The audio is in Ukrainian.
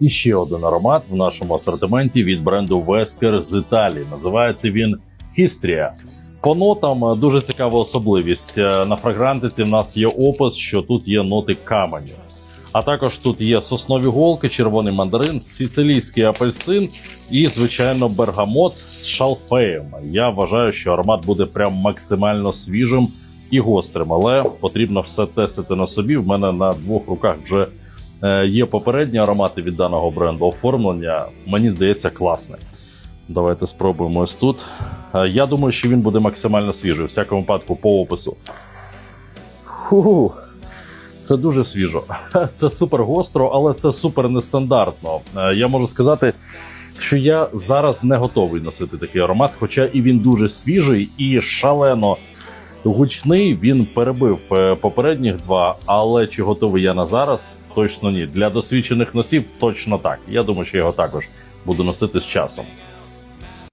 І ще один аромат в нашому асортименті від бренду Вескер з Італії. Називається він Хістрія. По нотам е, дуже цікава особливість. Е, На фрагрантиці в нас є опис, що тут є ноти каменю. А також тут є соснові голки, червоний мандарин, сицилійський апельсин і, звичайно, бергамот з шалфеєм. Я вважаю, що аромат буде прям максимально свіжим і гострим, але потрібно все тестити на собі. В мене на двох руках вже є попередні аромати від даного бренду. Оформлення мені здається класне. Давайте спробуємо ось тут. Е, Я думаю, що він буде максимально свіжий, у всякому випадку по опису. Ху, це дуже свіжо. Це супер гостро, але це супер нестандартно. Е, Я можу сказати, що я зараз не готовий носити такий аромат, хоча і він дуже свіжий і шалено гучний. Він перебив е, попередніх два, але чи готовий я на зараз? Точно ні. Для досвідчених носів точно так. Я думаю, що його також буду носити з часом.